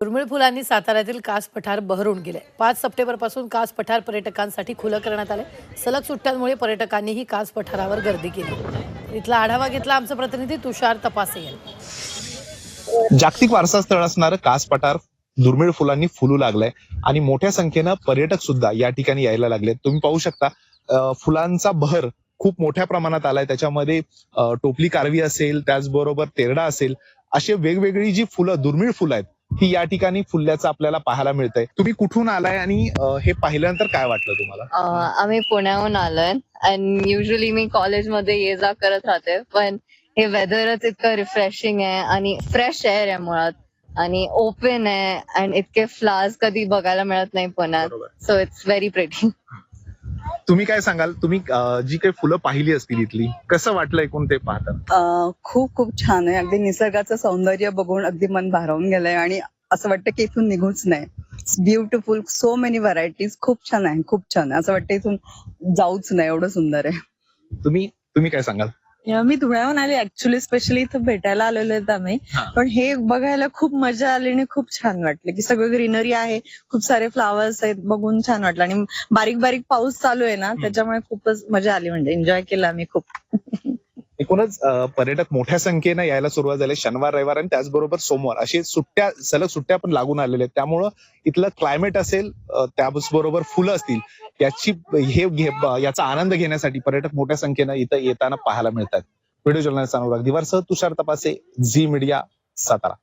दुर्मिळ फुलांनी साताऱ्यातील कास पठार बहरून गेले. पाच सप्टेंबरपासून कास पठार पर्यटकांसाठी खुलं करण्यात आले. सलग सुट्ट्यांमुळे पर्यटकांनीही कास पठारावर गर्दी केली. इथला आढावा घेतला आमचं प्रतिनिधी तुषार तपासे यांनी. जागतिक वारसा स्थळ असणारं कास पठार दुर्मिळ फुलांनी फुलू लागलंय आणि मोठ्या संख्येनं पर्यटक सुद्धा या ठिकाणी यायला लागले तुम्ही पाहू शकता फुलांचा बहर खूप मोठ्या प्रमाणात आलाय. त्याच्यामध्ये टोपली कारवी असेल त्याचबरोबर तेरडा असेल असे वेगवेगळी जी फुलं दुर्मिळ फुलं आहेत ही या ठिकाणी फुलल्याचं आपल्याला पाहायला मिळतंय. तुम्ही कुठून आलाय आणि अं, हे पाहिल्यानंतर काय वाटलं तुम्हाला? अं, आम्ही पुण्याहून आलोय. अँड युजली मी कॉलेजमध्ये ये जा करत राहते. पण हे वेदरच इतकं रिफ्रेशिंग आहे आणि फ्रेश एअर आहे मुळात. आणि ओपन आहे. अँड इतके फ्लावर्स कधी बघायला मिळत नाही पुण्यात. बरोबर. सो इट्स व्हेरी प्रिटी तुम्ही काय सांगाल? तुम्ही अं, जी काही फुलं पाहिली असतील इथली कसं वाटलं एकूण ते पाहता? अं, खूप खूप छान आहे. अगदी निसर्गाचं सौंदर्य बघून अगदी मन भारावून गेलंय आणि असं वाटतं की इथून निघूच नाही. ब्युटिफुल सो मेनी व्हरायटीज खूप छान आहे खूप छान आहे. असं वाटतं इथून जाऊच नाही. एवढं सुंदर आहे. तुम्ही तुम्ही काय सांगाल? मी धुळ्याहून आले ऍक्च्युली स्पेशली इथं भेटायला आलेलो आहेत आम्ही. पण हे बघायला खूप मजा आली आणि खूप छान वाटलं की सगळं ग्रीनरी आहे खूप सारे फ्लावर्स आहेत बघून छान वाटलं. आणि बारीक बारीक पाऊस चालू आहे ना त्याच्यामुळे खूपच मजा आली म्हणजे. एन्जॉय केलं आम्ही खूप. एकूणच पर्यटक मोठ्या संख्येनं यायला सुरुवात झाली शनिवार रविवार आणि त्याचबरोबर सोमवार. अशी सुट्ट्या सलग सुट्ट्या पण लागून आलेल्या आहेत. त्यामुळं इथलं क्लायमेट असेल त्याचबरोबर फुलं असतील याची हे घे- याचा आनंद घेण्यासाठी पर्यटक मोठ्या संख्येनं इथं येताना पाहायला मिळतात व्हिडिओ जर्नलिस्ट अनुराग दिवारसह तुषार तपासे झी मीडिया सातारा.